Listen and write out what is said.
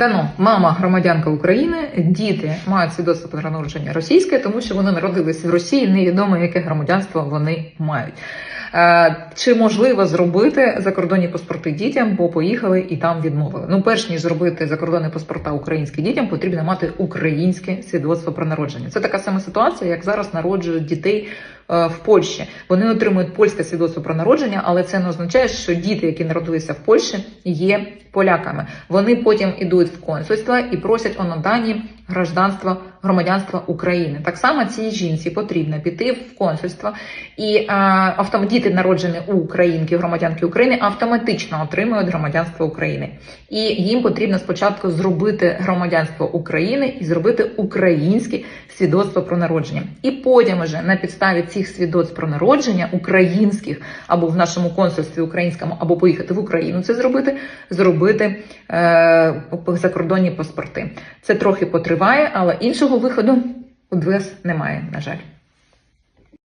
Та ну, мама громадянка України, діти мають свідоцтво про народження російське, тому що вони народились в Росії. Невідомо яке громадянство вони мають. Е, Чи можливо зробити закордонні паспорти дітям, бо поїхали і там відмовили? Ну, перш ніж зробити закордонні паспорта українським дітям, потрібно мати українське свідоцтво про народження. Це така сама ситуація, як зараз народжують дітей в Польщі. Вони отримують польське свідоцтво про народження, але це не означає, що діти, які народилися в Польщі, є поляками. Вони потім ідуть в консульство і просять о наданні гражданства громадянства України. Так само цій жінці потрібно піти в консульство, і е, автом... діти, народжені у українки, громадянки України, автоматично отримують громадянство України. І їм потрібно спочатку зробити громадянство України і зробити українське свідоцтво про народження. І потім вже на підставі цих свідоцтв про народження українських або в нашому консульстві українському, або поїхати в Україну це зробити, зробити е, закордонні паспорти. Це трохи потриває, але іншого виходу у ДВС немає, на жаль.